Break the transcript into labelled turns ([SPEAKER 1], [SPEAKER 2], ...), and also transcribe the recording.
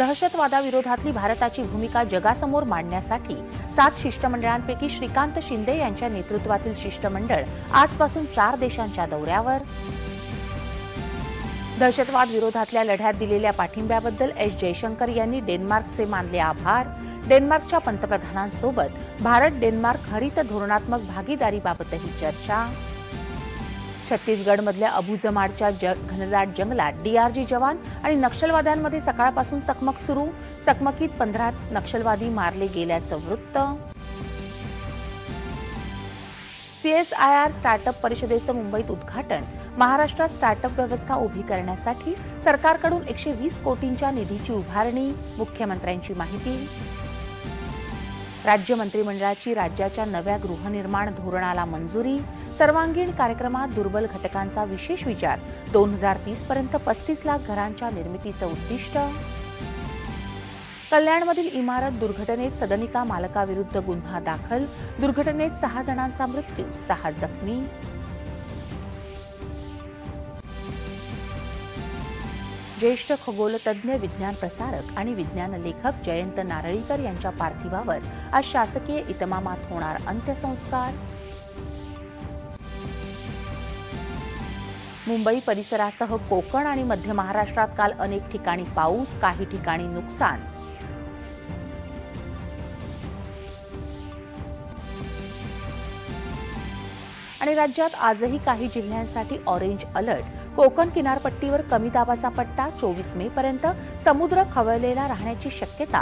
[SPEAKER 1] दहशतवादाविरोधातली भारताची भूमिका जगासमोर मांडण्यासाठी सात शिष्टमंडळांपैकी श्रीकांत शिंदे यांच्या नेतृत्वातील शिष्टमंडळ आजपासून चार देशांच्या दौऱ्यावर. दहशतवाद विरोधातल्या लढ्यात दिलेल्या पाठिंब्याबद्दल एस जयशंकर यांनी डेन्मार्कचे मानले आभार. डेन्मार्कच्या पंतप्रधानांसोबत भारत डेन्मार्क हरित धोरणात्मक भागीदारीबाबतही चर्चा. छत्तीसगडमधल्या अबुजमाडच्या ज घनदाट जंगलात डीआरजी जवान आणि नक्षलवाद्यांमध्ये सकाळपासून चकमक सुरू. चकमकीत पंधरा नक्षलवादी मारले गेल्याचं वृत्त. सीएसआयआर स्टार्टअप परिषदेचं मुंबईत उद्घाटन. महाराष्ट्रात स्टार्टअप व्यवस्था उभी करण्यासाठी सरकारकडून एकशे वीस कोटींच्या निधीची उभारणी मुख्यमंत्र्यांची माहिती. राज्य मंत्रिमंडळाची राज्याच्या नव्या गृहनिर्माण धोरणाला मंजुरी. सर्वांगीण कार्यक्रमात दुर्बल घटकांचा विशेष विचार. दोन हजार तीस पर्यंत पस्तीस लाख घरांच्या निर्मितीचं उद्दिष्ट. कल्याणमधील इमारत दुर्घटनेत सदनिका मालकाविरुद्ध गुन्हा दाखल. दुर्घटनेत सहा जणांचा मृत्यू सहा जखमी. ज्येष्ठ खगोलतज्ञ विज्ञान प्रसारक आणि विज्ञान लेखक जयंत नारळीकर यांच्या पार्थिवावर आज शासकीय इतमामात होणार अंत्यसंस्कार. मुंबई परिसरासह कोकण आणि मध्य महाराष्ट्रात काल अनेक ठिकाणी पाऊस काही ठिकाणी नुकसान. आणि राज्यात आजही काही जिल्ह्यांसाठी ऑरेंज अलर्ट. कोकण किनारपट्टीवर कमी दाबाचा पट्टा चोवीस मे पर्यंत. समुद्र खवळलेला राहण्याची शक्यता.